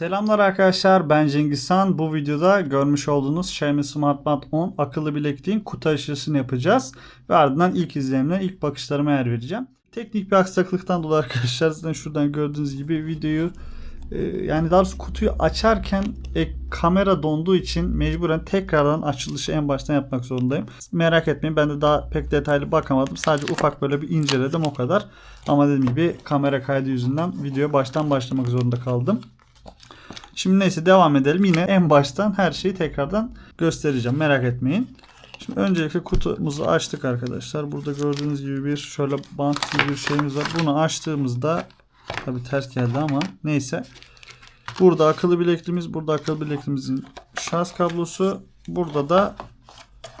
Selamlar arkadaşlar ben Cengiz Han. Bu videoda görmüş olduğunuz Xiaomi SmartBand 10 akıllı bilekliğin kutu açılışını yapacağız. Ve ardından ilk izlenimle ilk bakışlarıma yer vereceğim. Teknik bir aksaklıktan dolayı arkadaşlar zaten şuradan gördüğünüz gibi videoyu e, yani daha doğrusu kutuyu açarken e, kamera donduğu için mecburen tekrardan açılışı en baştan yapmak zorundayım. Merak etmeyin ben de daha pek detaylı bakamadım. Sadece ufak böyle bir inceledim o kadar. Ama dediğim gibi kamera kaydı yüzünden videoya baştan başlamak zorunda kaldım. Şimdi neyse devam edelim. Yine en baştan her şeyi tekrardan göstereceğim. Merak etmeyin. Şimdi öncelikle kutumuzu açtık arkadaşlar. Burada gördüğünüz gibi bir şöyle bant gibi bir şeyimiz var. Bunu açtığımızda tabi ters geldi ama neyse. Burada akıllı bilekliğimiz, burada akıllı bilekliğimizin şarj kablosu. Burada da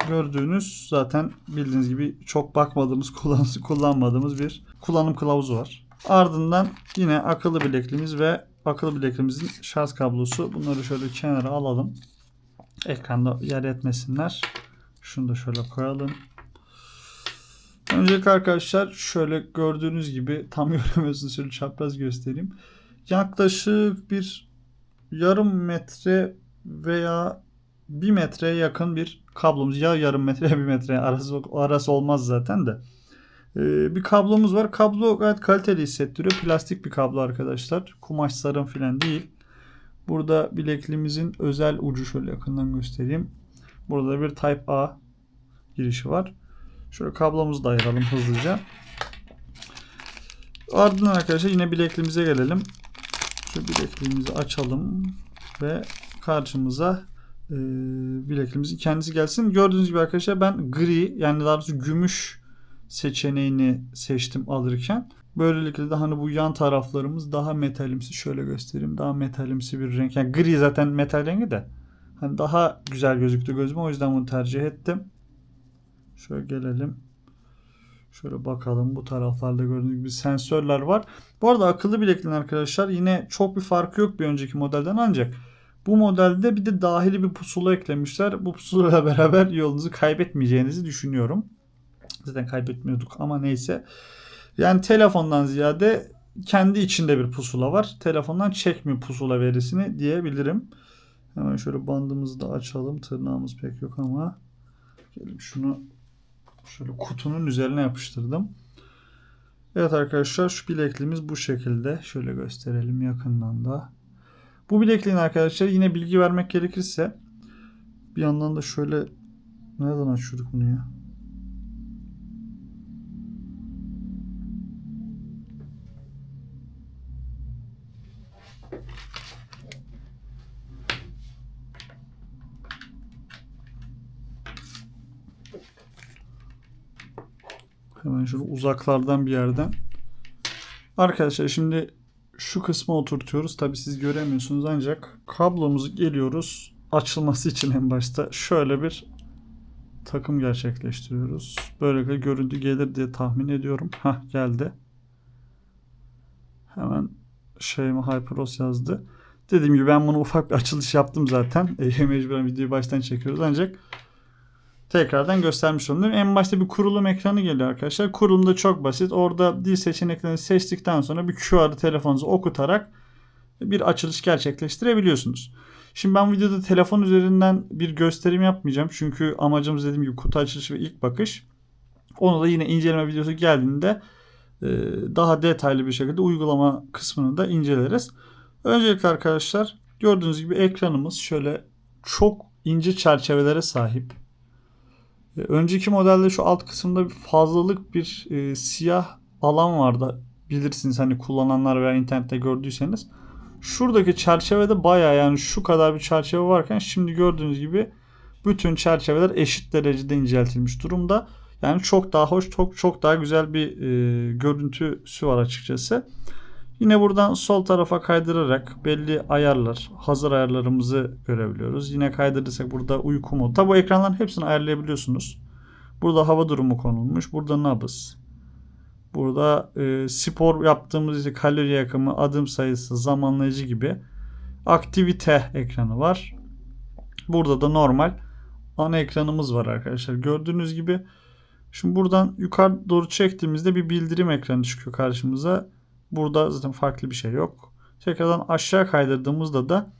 gördüğünüz zaten bildiğiniz gibi çok bakmadığımız, kullan kullanmadığımız bir kullanım kılavuzu var. Ardından yine akıllı bilekliğimiz ve akıllı bilekliğimizin şarj kablosu. Bunları şöyle kenara alalım. Ekranda yer etmesinler. Şunu da şöyle koyalım. Öncelikle arkadaşlar şöyle gördüğünüz gibi tam göremiyorsunuz şöyle çapraz göstereyim. Yaklaşık bir yarım metre veya bir metreye yakın bir kablomuz. Ya yarım metre ya bir metre arası, arası olmaz zaten de. Ee, bir kablomuz var. Kablo gayet kaliteli hissettiriyor. Plastik bir kablo arkadaşlar. Kumaş sarım filan değil. Burada bilekliğimizin özel ucu şöyle yakından göstereyim. Burada bir Type A girişi var. Şöyle kablomuzu da ayıralım hızlıca. Ardından arkadaşlar yine bilekliğimize gelelim. Şu bilekliğimizi açalım ve karşımıza e, bilekliğimizin kendisi gelsin. Gördüğünüz gibi arkadaşlar ben gri yani daha doğrusu gümüş seçeneğini seçtim alırken. Böylelikle de hani bu yan taraflarımız daha metalimsi şöyle göstereyim. Daha metalimsi bir renk. Yani gri zaten metal rengi de. Hani daha güzel gözüktü gözüme o yüzden bunu tercih ettim. Şöyle gelelim. Şöyle bakalım bu taraflarda gördüğünüz gibi sensörler var. Bu arada akıllı bilekliğin arkadaşlar yine çok bir farkı yok bir önceki modelden ancak bu modelde bir de dahili bir pusula eklemişler. Bu pusulayla beraber yolunuzu kaybetmeyeceğinizi düşünüyorum. Zaten kaybetmiyorduk ama neyse. Yani telefondan ziyade kendi içinde bir pusula var. Telefondan çekmiyor pusula verisini diyebilirim. Hemen şöyle bandımızı da açalım. Tırnağımız pek yok ama. Gelin şunu şöyle kutunun üzerine yapıştırdım. Evet arkadaşlar şu bilekliğimiz bu şekilde. Şöyle gösterelim yakından da. Bu bilekliğin arkadaşlar yine bilgi vermek gerekirse bir yandan da şöyle nereden açıyorduk bunu ya? Hemen şöyle uzaklardan bir yerden. Arkadaşlar şimdi şu kısma oturtuyoruz. Tabi siz göremiyorsunuz ancak kablomuzu geliyoruz. Açılması için en başta şöyle bir takım gerçekleştiriyoruz. Böylelikle görüntü gelir diye tahmin ediyorum. Hah geldi. Hemen şeyime HyperOS yazdı. Dediğim gibi ben bunu ufak bir açılış yaptım zaten. E, mecburen videoyu baştan çekiyoruz ancak tekrardan göstermiş oldum. En başta bir kurulum ekranı geliyor arkadaşlar. Kurulum da çok basit. Orada dil seçeneklerini seçtikten sonra bir QR'ı telefonunuza okutarak bir açılış gerçekleştirebiliyorsunuz. Şimdi ben videoda telefon üzerinden bir gösterim yapmayacağım. Çünkü amacımız dediğim gibi kutu açılışı ve ilk bakış. Onu da yine inceleme videosu geldiğinde e, daha detaylı bir şekilde uygulama kısmını da inceleriz. Öncelikle arkadaşlar gördüğünüz gibi ekranımız şöyle çok ince çerçevelere sahip. E, önceki modelde şu alt kısımda fazlalık bir e, siyah alan vardı. Bilirsiniz hani kullananlar veya internette gördüyseniz. Şuradaki çerçevede baya yani şu kadar bir çerçeve varken şimdi gördüğünüz gibi bütün çerçeveler eşit derecede inceltilmiş durumda. Yani çok daha hoş, çok çok daha güzel bir e, görüntüsü var açıkçası. Yine buradan sol tarafa kaydırarak belli ayarlar, hazır ayarlarımızı görebiliyoruz. Yine kaydırırsak burada uyku modu. Tabi bu ekranların hepsini ayarlayabiliyorsunuz. Burada hava durumu konulmuş. Burada nabız. Burada e, spor yaptığımız işte kalori yakımı, adım sayısı, zamanlayıcı gibi aktivite ekranı var. Burada da normal ana ekranımız var arkadaşlar. Gördüğünüz gibi şimdi buradan yukarı doğru çektiğimizde bir bildirim ekranı çıkıyor karşımıza. Burada zaten farklı bir şey yok. Tekrardan aşağı kaydırdığımızda da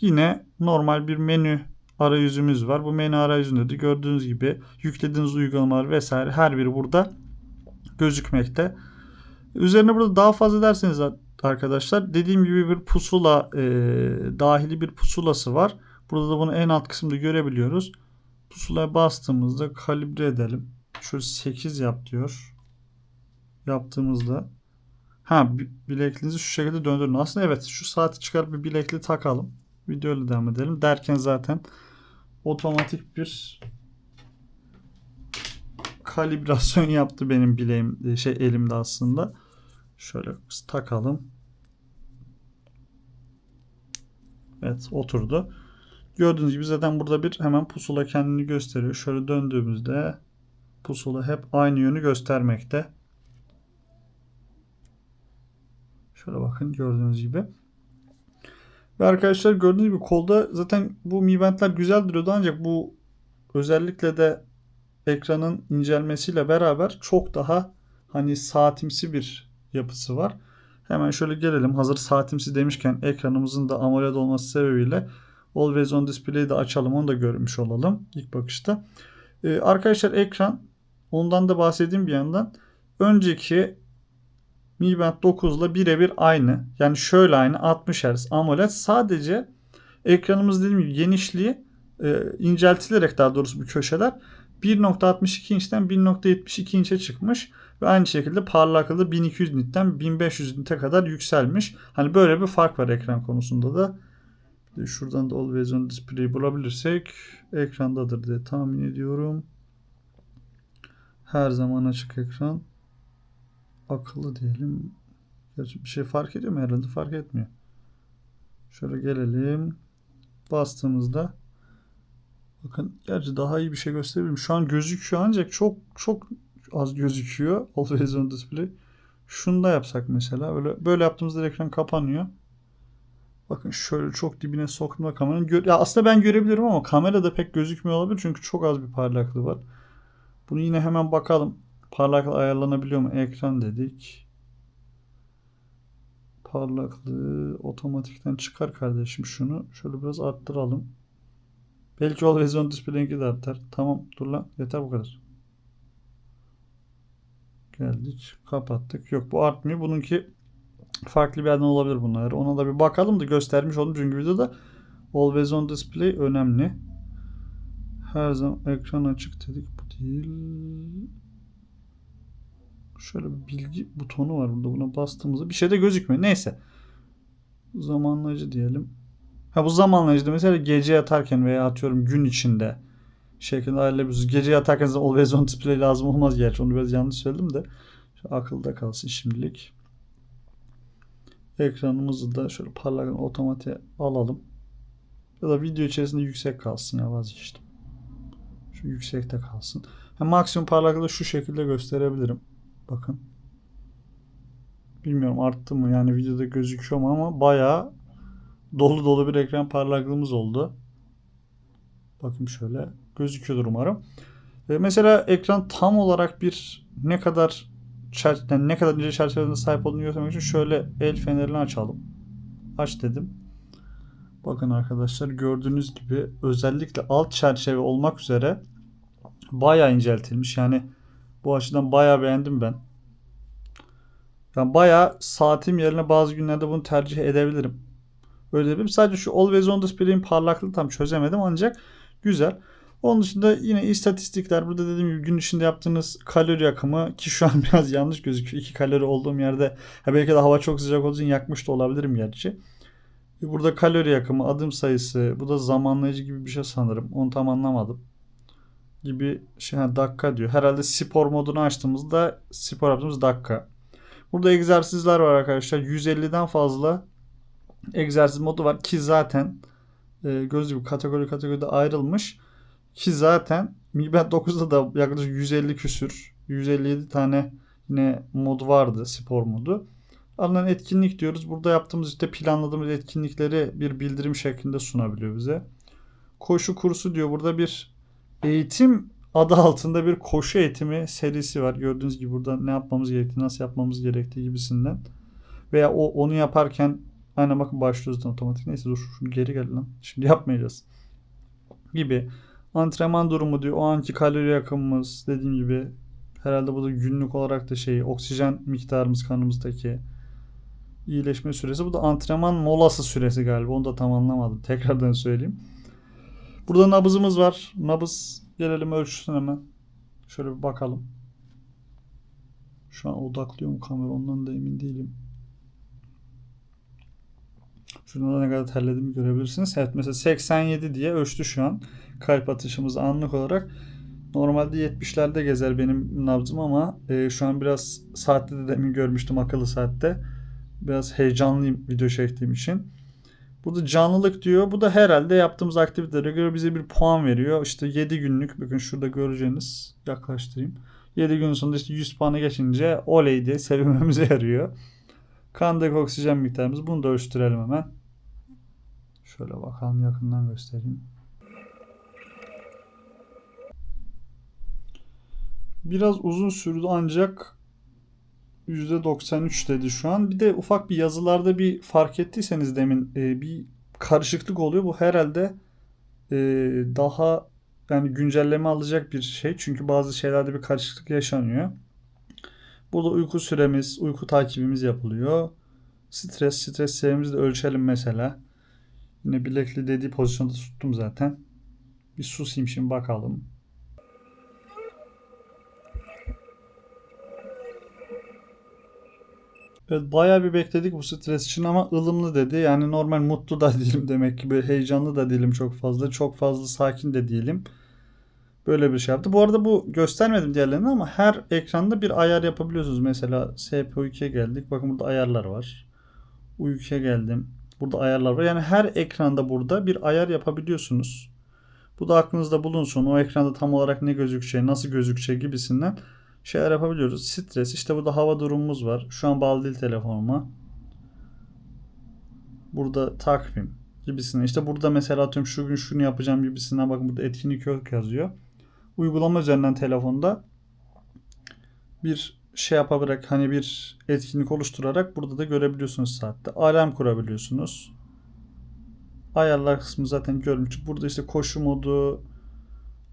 yine normal bir menü arayüzümüz var. Bu menü arayüzünde de gördüğünüz gibi yüklediğiniz uygulamalar vesaire her biri burada gözükmekte. Üzerine burada daha fazla derseniz arkadaşlar dediğim gibi bir pusula e, dahili bir pusulası var. Burada da bunu en alt kısımda görebiliyoruz. Pusulaya bastığımızda kalibre edelim. Şöyle 8 yap diyor. Yaptığımızda ha bi- bilekliğinizi şu şekilde döndürün. Aslında evet şu saati çıkarıp bir bilekli takalım. Videoyla devam edelim. Derken zaten otomatik bir kalibrasyon yaptı benim bileğim şey elimde aslında. Şöyle takalım. Evet oturdu. Gördüğünüz gibi zaten burada bir hemen pusula kendini gösteriyor. Şöyle döndüğümüzde pusula hep aynı yönü göstermekte. Şöyle bakın gördüğünüz gibi. Ve arkadaşlar gördüğünüz gibi kolda zaten bu Mi Band'ler güzel duruyordu ancak bu özellikle de ekranın incelmesiyle beraber çok daha hani saatimsi bir yapısı var. Hemen şöyle gelelim. Hazır saatimsi demişken ekranımızın da AMOLED olması sebebiyle Always on Display'i de açalım. Onu da görmüş olalım ilk bakışta. Ee, arkadaşlar ekran ondan da bahsedeyim bir yandan. Önceki Mi Band 9 ile birebir aynı. Yani şöyle aynı 60 Hz AMOLED. Sadece ekranımız dediğim gibi genişliği e, inceltilerek daha doğrusu bu köşeler 1.62 inçten 1.72 inçe çıkmış ve aynı şekilde parlaklığı 1200 nitten 1500 nite kadar yükselmiş. Hani böyle bir fark var ekran konusunda da. Şuradan da Always on Display bulabilirsek ekrandadır diye tahmin ediyorum. Her zaman açık ekran. Akıllı diyelim. Gerçi bir şey fark ediyor mu? Herhalde fark etmiyor. Şöyle gelelim. Bastığımızda Bakın gerçi daha iyi bir şey gösterebilirim. Şu an gözüküyor ancak çok çok az gözüküyor. Always on display. Şunu da yapsak mesela. Böyle, böyle yaptığımızda ekran kapanıyor. Bakın şöyle çok dibine soktuğumda kameranın. Ya aslında ben görebilirim ama kamerada pek gözükmüyor olabilir. Çünkü çok az bir parlaklığı var. Bunu yine hemen bakalım. Parlaklık ayarlanabiliyor mu? Ekran dedik. Parlaklığı otomatikten çıkar kardeşim şunu. Şöyle biraz arttıralım. Belki Always on Display'inki de artar. Tamam dur lan yeter bu kadar. Geldik kapattık. Yok bu artmıyor. Bununki farklı bir yerden olabilir bunlar. Ona da bir bakalım da göstermiş oldum. Çünkü videoda Always on Display önemli. Her zaman ekran açık dedik. Bu değil. Şöyle bir bilgi butonu var burada. Buna bastığımızda bir şey de gözükmüyor. Neyse. Zamanlayıcı diyelim. Ha bu zamanlayıcıda mesela gece yatarken veya atıyorum gün içinde şeklinde ayarlayabiliyorsunuz. Gece yatarken size always on display lazım olmaz gerçi. Onu biraz yanlış söyledim de. Şu akılda kalsın şimdilik. Ekranımızı da şöyle parlak otomatiğe alalım. Ya da video içerisinde yüksek kalsın ya vazgeçtim. Şu yüksekte kalsın. Ha, maksimum parlaklığı şu şekilde gösterebilirim. Bakın. Bilmiyorum arttı mı yani videoda gözüküyor mu ama bayağı dolu dolu bir ekran parlaklığımız oldu. Bakın şöyle gözüküyordur umarım. E, mesela ekran tam olarak bir ne kadar yani ne kadar ince çerçevelerine sahip olduğunu göstermek için şöyle el fenerini açalım. Aç dedim. Bakın arkadaşlar gördüğünüz gibi özellikle alt çerçeve olmak üzere bayağı inceltilmiş. Yani bu açıdan bayağı beğendim ben. Yani bayağı saatim yerine bazı günlerde bunu tercih edebilirim. Öyle diyebilirim. Sadece şu Always on Display'in parlaklığını tam çözemedim ancak güzel. Onun dışında yine istatistikler burada dediğim gibi gün içinde yaptığınız kalori yakımı ki şu an biraz yanlış gözüküyor. 2 kalori olduğum yerde ha belki de hava çok sıcak olduğu için yakmış da olabilirim gerçi. Burada kalori yakımı, adım sayısı, bu da zamanlayıcı gibi bir şey sanırım. Onu tam anlamadım. Gibi şey ha, dakika diyor. Herhalde spor modunu açtığımızda spor yaptığımız dakika. Burada egzersizler var arkadaşlar. 150'den fazla egzersiz modu var ki zaten e, göz gibi kategori kategoride ayrılmış. Ki zaten Mi Band 9'da da yaklaşık 150 küsür, 157 tane yine mod vardı, spor modu. Alınan etkinlik diyoruz. Burada yaptığımız işte planladığımız etkinlikleri bir bildirim şeklinde sunabiliyor bize. Koşu kursu diyor. Burada bir eğitim adı altında bir koşu eğitimi serisi var. Gördüğünüz gibi burada ne yapmamız gerektiği, nasıl yapmamız gerektiği gibisinden. Veya o onu yaparken Aynen bakın başlıyoruz otomatik. Neyse dur şunu geri gel lan. Şimdi yapmayacağız. Gibi. Antrenman durumu diyor. O anki kalori yakımımız dediğim gibi herhalde bu da günlük olarak da şey oksijen miktarımız kanımızdaki iyileşme süresi. Bu da antrenman molası süresi galiba. Onu da tam anlamadım. Tekrardan söyleyeyim. Burada nabızımız var. Nabız gelelim ölçüsün hemen. Şöyle bir bakalım. Şu an odaklıyor mu kamera ondan da emin değilim. Şurada ne kadar terlediğimi görebilirsiniz. Evet mesela 87 diye ölçtü şu an. Kalp atışımız anlık olarak. Normalde 70'lerde gezer benim nabzım ama e, şu an biraz saatte de demin görmüştüm akıllı saatte. Biraz heyecanlıyım video çektiğim için. Burada canlılık diyor. Bu da herhalde yaptığımız aktivitelere göre bize bir puan veriyor. İşte 7 günlük bakın şurada göreceğiniz yaklaştırayım. 7 gün sonunda işte 100 puanı geçince oley diye sevinmemize yarıyor. Kandaki oksijen miktarımız. Bunu da ölçtürelim hemen. Şöyle bakalım yakından göstereyim. Biraz uzun sürdü ancak %93 dedi şu an. Bir de ufak bir yazılarda bir fark ettiyseniz demin e, bir karışıklık oluyor. Bu herhalde e, daha yani güncelleme alacak bir şey. Çünkü bazı şeylerde bir karışıklık yaşanıyor. Burada uyku süremiz, uyku takibimiz yapılıyor. Stres, stres seviyemizi de ölçelim mesela. Yine bilekli dediği pozisyonda tuttum zaten. Bir susayım şimdi bakalım. Evet bayağı bir bekledik bu stres için ama ılımlı dedi. Yani normal mutlu da değilim demek ki. Böyle heyecanlı da değilim çok fazla. Çok fazla sakin de değilim. Böyle bir şey yaptı. Bu arada bu göstermedim diğerlerini ama her ekranda bir ayar yapabiliyorsunuz. Mesela SP2'ye geldik. Bakın burada ayarlar var. Uykuya geldim. Burada ayarlar var. Yani her ekranda burada bir ayar yapabiliyorsunuz. Bu da aklınızda bulunsun. O ekranda tam olarak ne gözükecek, nasıl gözükecek gibisinden şeyler yapabiliyoruz. Stres. işte burada hava durumumuz var. Şu an bağlı değil telefonuma. Burada takvim gibisinden. İşte burada mesela atıyorum şu gün şunu yapacağım gibisinden bakın burada etkinlik yok yazıyor. Uygulama üzerinden telefonda bir şey yaparak hani bir etkinlik oluşturarak burada da görebiliyorsunuz saatte. Alarm kurabiliyorsunuz. Ayarlar kısmı zaten görmüştük. Burada işte koşu modu,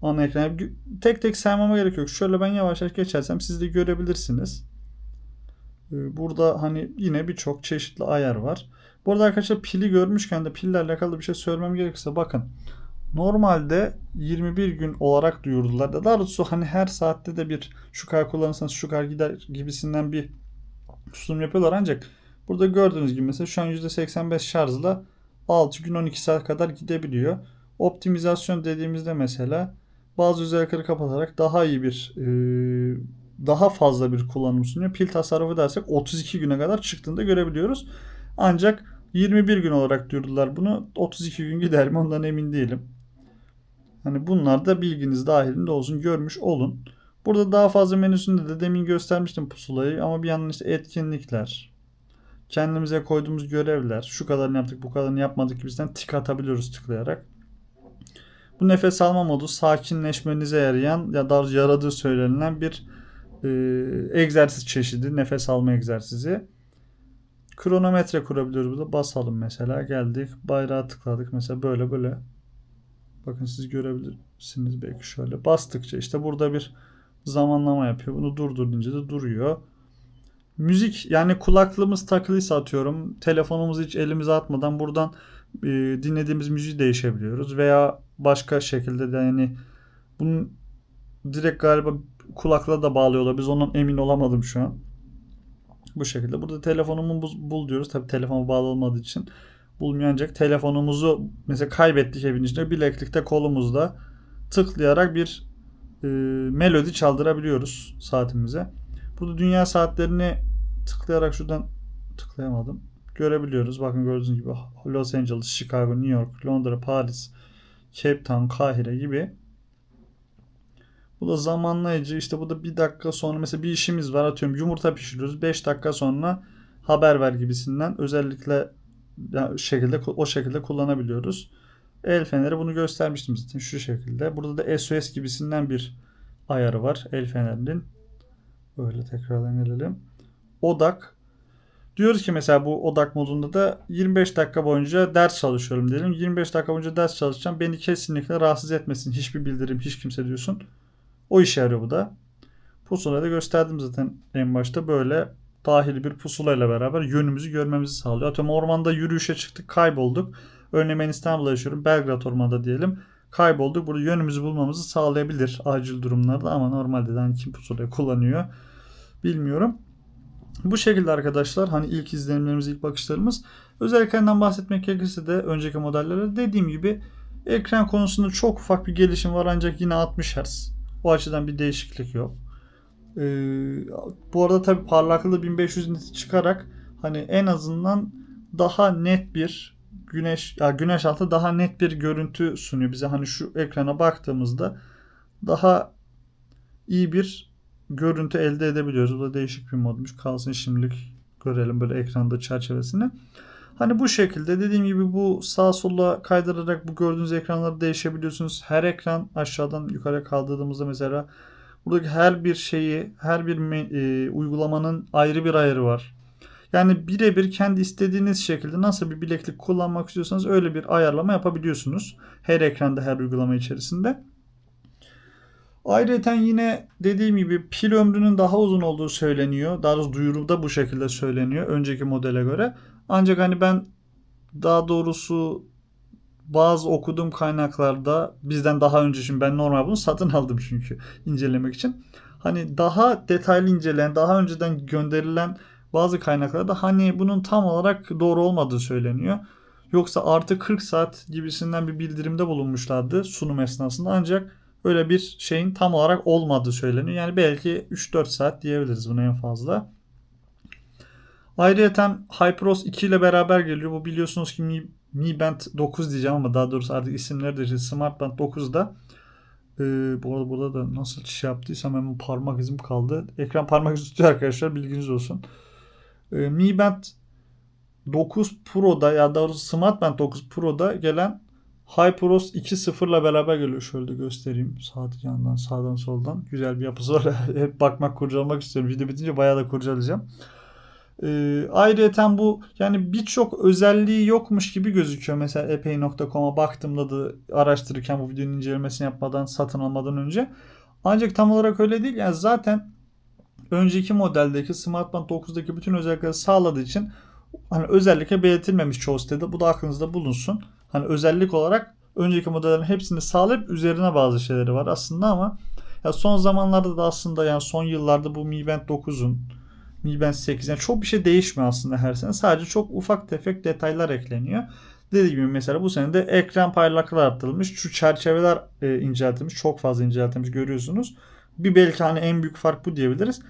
ana ekran. Tek tek saymama gerek yok. Şöyle ben yavaş yavaş geçersem siz de görebilirsiniz. Ee, burada hani yine birçok çeşitli ayar var. Bu arada arkadaşlar pili görmüşken de pillerle alakalı bir şey söylemem gerekirse bakın. Normalde 21 gün olarak duyurdular. Daha doğrusu hani her saatte de bir şu kadar kullanırsanız şu kadar gider gibisinden bir sunum yapıyorlar ancak burada gördüğünüz gibi mesela şu an %85 şarjla 6 gün 12 saat kadar gidebiliyor. Optimizasyon dediğimizde mesela bazı özellikleri kapatarak daha iyi bir e, daha fazla bir kullanım sunuyor. Pil tasarrufu dersek 32 güne kadar çıktığında görebiliyoruz. Ancak 21 gün olarak duyurdular bunu. 32 gün gider mi ondan emin değilim. Hani bunlar da bilginiz dahilinde olsun görmüş olun. Burada daha fazla menüsünde de demin göstermiştim pusulayı ama bir yandan işte etkinlikler, kendimize koyduğumuz görevler, şu kadarını yaptık bu kadarını yapmadık gibisinden tik atabiliyoruz tıklayarak. Bu nefes alma modu sakinleşmenize yarayan ya da yaradığı söylenilen bir e, egzersiz çeşidi. Nefes alma egzersizi. Kronometre kurabiliyoruz burada. Basalım mesela. Geldik. Bayrağı tıkladık. Mesela böyle böyle. Bakın siz görebilirsiniz belki şöyle. Bastıkça işte burada bir zamanlama yapıyor. Bunu durdur deyince de duruyor. Müzik yani kulaklığımız takılıysa atıyorum. Telefonumuzu hiç elimize atmadan buradan e, dinlediğimiz müziği değişebiliyoruz. Veya başka şekilde de yani bunun direkt galiba kulaklığa da bağlıyorlar. Biz ondan emin olamadım şu an. Bu şekilde. Burada telefonumu bul diyoruz. Tabi telefon bağlı olmadığı için bulmuyor ancak telefonumuzu mesela kaybettik evin içinde bileklikte kolumuzda tıklayarak bir e, melodi çaldırabiliyoruz saatimize. Burada dünya saatlerini tıklayarak şuradan tıklayamadım. Görebiliyoruz. Bakın gördüğünüz gibi Los Angeles, Chicago, New York, Londra, Paris, Cape Town, Kahire gibi. Bu da zamanlayıcı. İşte bu da bir dakika sonra mesela bir işimiz var atıyorum yumurta pişiriyoruz. 5 dakika sonra haber ver gibisinden özellikle şekilde o şekilde kullanabiliyoruz. El feneri bunu göstermiştim zaten şu şekilde. Burada da SOS gibisinden bir ayarı var el fenerinin. Böyle tekrardan gelelim. Odak. Diyoruz ki mesela bu odak modunda da 25 dakika boyunca ders çalışıyorum diyelim. 25 dakika boyunca ders çalışacağım. Beni kesinlikle rahatsız etmesin. Hiçbir bildirim, hiç kimse diyorsun. O işe yarıyor bu da. Pusulayı da gösterdim zaten en başta böyle dahili bir pusulayla beraber yönümüzü görmemizi sağlıyor. Atıyorum ormanda yürüyüşe çıktık kaybolduk. Örneğin ben İstanbul'da yaşıyorum. Belgrad ormanda diyelim. Kaybolduk. Burada yönümüzü bulmamızı sağlayabilir acil durumlarda ama normalde de hani kim pusulayı kullanıyor bilmiyorum. Bu şekilde arkadaşlar hani ilk izlenimlerimiz, ilk bakışlarımız. Özelliklerinden bahsetmek gerekirse de önceki modellere dediğim gibi ekran konusunda çok ufak bir gelişim var ancak yine 60 Hz. O açıdan bir değişiklik yok. Ee, bu arada tabi parlaklığı 1500 nit çıkarak hani en azından daha net bir güneş ya güneş altı daha net bir görüntü sunuyor bize. Hani şu ekrana baktığımızda daha iyi bir görüntü elde edebiliyoruz. Bu da değişik bir modmuş. Kalsın şimdilik görelim böyle ekranda çerçevesini. Hani bu şekilde dediğim gibi bu sağ sola kaydırarak bu gördüğünüz ekranları değişebiliyorsunuz. Her ekran aşağıdan yukarı kaldırdığımızda mesela buradaki her bir şeyi, her bir e, uygulamanın ayrı bir ayarı var. Yani birebir kendi istediğiniz şekilde nasıl bir bileklik kullanmak istiyorsanız öyle bir ayarlama yapabiliyorsunuz. Her ekranda, her uygulama içerisinde. Ayrıca yine dediğim gibi pil ömrünün daha uzun olduğu söyleniyor. Daha doğrusu duyuruda bu şekilde söyleniyor önceki modele göre. Ancak hani ben daha doğrusu bazı okuduğum kaynaklarda bizden daha önce şimdi ben normal bunu satın aldım çünkü incelemek için. Hani daha detaylı inceleyen, daha önceden gönderilen bazı kaynaklarda hani bunun tam olarak doğru olmadığı söyleniyor. Yoksa artı 40 saat gibisinden bir bildirimde bulunmuşlardı sunum esnasında ancak öyle bir şeyin tam olarak olmadığı söyleniyor. Yani belki 3-4 saat diyebiliriz buna en fazla. Ayrıca HyperOS 2 ile beraber geliyor. Bu biliyorsunuz ki Mi, Mi Band 9 diyeceğim ama daha doğrusu artık isimleri de işte Smart Band 9'da. Ee, bu arada burada da nasıl şey yaptıysam hemen parmak izim kaldı. Ekran parmak izi tutuyor arkadaşlar bilginiz olsun. Ee, Mi Band 9 Pro'da ya da Smart Band 9 Pro'da gelen HyperOS 2.0 ile beraber geliyor. Şöyle göstereyim. Saat yandan sağdan soldan. Güzel bir yapısı var. Hep bakmak kurcalamak istiyorum. Video bitince bayağı da kurcalayacağım. Ee, ayrıca bu yani birçok özelliği yokmuş gibi gözüküyor. Mesela epey.com'a baktığımda da araştırırken bu videonun incelemesini yapmadan satın almadan önce. Ancak tam olarak öyle değil. Yani zaten önceki modeldeki Smartband 9'daki bütün özellikleri sağladığı için hani özellikle belirtilmemiş çoğu sitede. Bu da aklınızda bulunsun. Hani özellik olarak önceki modellerin hepsini sağlayıp üzerine bazı şeyleri var aslında ama ya son zamanlarda da aslında yani son yıllarda bu Mi Band 9'un Mi Band 8 yani çok bir şey değişmiyor aslında her sene. Sadece çok ufak tefek detaylar ekleniyor. Dediğim gibi mesela bu sene de ekran parlaklığı arttırılmış. Şu çerçeveler e, inceltilmiş. Çok fazla inceltilmiş görüyorsunuz. Bir belki hani en büyük fark bu diyebiliriz.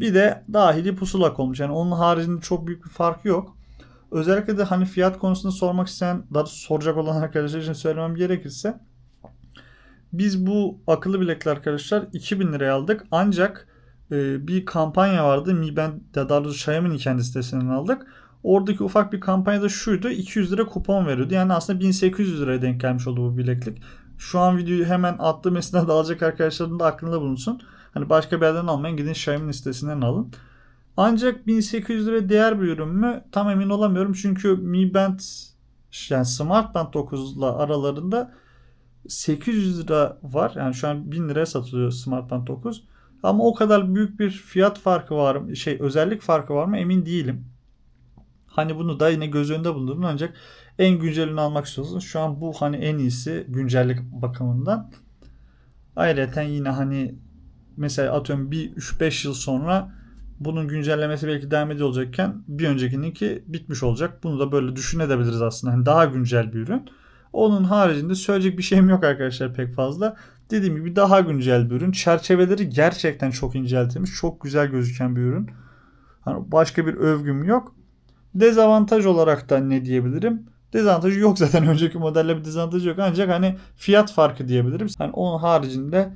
Bir de dahili pusulak olmuş. Yani onun haricinde çok büyük bir fark yok. Özellikle de hani fiyat konusunda sormak isteyen, daha soracak olan arkadaşlar için söylemem gerekirse biz bu akıllı bilekler arkadaşlar 2000 liraya aldık. Ancak e, bir kampanya vardı. Mi Band daha doğrusu Xiaomi'nin kendi sitesinden aldık. Oradaki ufak bir kampanyada şuydu. 200 lira kupon veriyordu. Yani aslında 1800 liraya denk gelmiş oldu bu bileklik. Şu an videoyu hemen attığım esnada alacak arkadaşların da aklında bulunsun. Hani başka bir yerden almayın. Gidin Xiaomi'nin sitesinden alın. Ancak 1800 lira değer bir ürün mü? Tam emin olamıyorum. Çünkü Mi Band yani Smart Band 9 ile aralarında 800 lira var. Yani şu an 1000 liraya satılıyor Smart Band 9. Ama o kadar büyük bir fiyat farkı var mı? Şey özellik farkı var mı? Emin değilim. Hani bunu da yine göz önünde bulundurun ancak en güncelini almak istiyorsanız şu an bu hani en iyisi güncellik bakımından. Ayrıca yine hani mesela atıyorum bir 3-5 yıl sonra bunun güncellemesi belki devam ediyor olacakken bir öncekininki bitmiş olacak. Bunu da böyle düşünebiliriz aslında. Hani daha güncel bir ürün. Onun haricinde söyleyecek bir şeyim yok arkadaşlar pek fazla. Dediğim gibi daha güncel bir ürün. Çerçeveleri gerçekten çok inceltilmiş. Çok güzel gözüken bir ürün. Hani başka bir övgüm yok. Dezavantaj olarak da ne diyebilirim? Dezavantajı yok zaten önceki modelle bir dezavantajı yok. Ancak hani fiyat farkı diyebilirim. Hani onun haricinde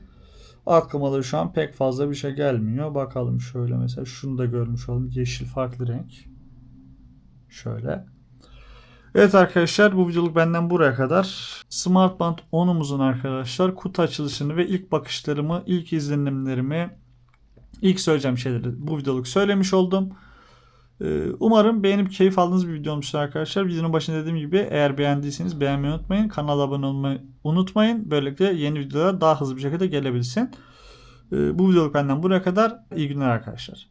aklıma da şu an pek fazla bir şey gelmiyor. Bakalım şöyle mesela şunu da görmüş olalım. Yeşil farklı renk. Şöyle. Evet arkadaşlar bu videoluk benden buraya kadar. Smartband 10'umuzun arkadaşlar kutu açılışını ve ilk bakışlarımı, ilk izlenimlerimi, ilk söyleyeceğim şeyleri bu videoluk söylemiş oldum. Ee, Umarım beğenip keyif aldığınız bir video olmuştur arkadaşlar. Videonun başında dediğim gibi eğer beğendiyseniz beğenmeyi unutmayın. Kanala abone olmayı unutmayın. Böylelikle yeni videolar daha hızlı bir şekilde gelebilsin. Ee, Bu videoluk benden buraya kadar. İyi günler arkadaşlar.